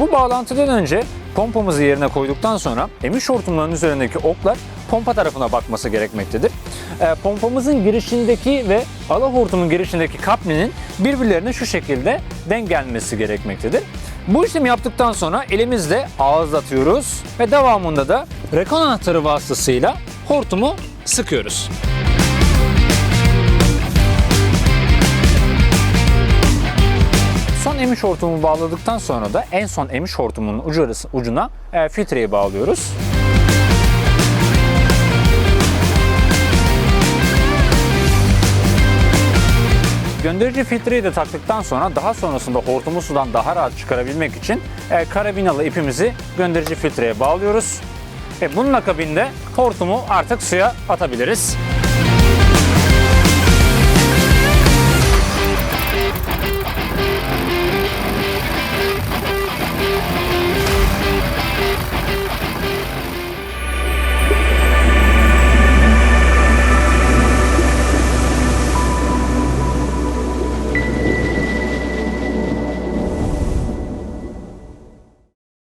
Bu bağlantıdan önce pompamızı yerine koyduktan sonra emiş hortumların üzerindeki oklar pompa tarafına bakması gerekmektedir. E, pompamızın girişindeki ve ala hortumun girişindeki kaplinin birbirlerine şu şekilde denk gelmesi gerekmektedir. Bu işlemi yaptıktan sonra elimizle ağızlatıyoruz ve devamında da rekon anahtarı vasıtasıyla hortumu sıkıyoruz. Emiş hortumu bağladıktan sonra da en son emiş hortumunun ucu arası, ucuna e, filtreyi bağlıyoruz. Gönderici filtreyi de taktıktan sonra daha sonrasında hortumu sudan daha rahat çıkarabilmek için e, karabinalı ipimizi gönderici filtreye bağlıyoruz. Ve bunun akabinde hortumu artık suya atabiliriz.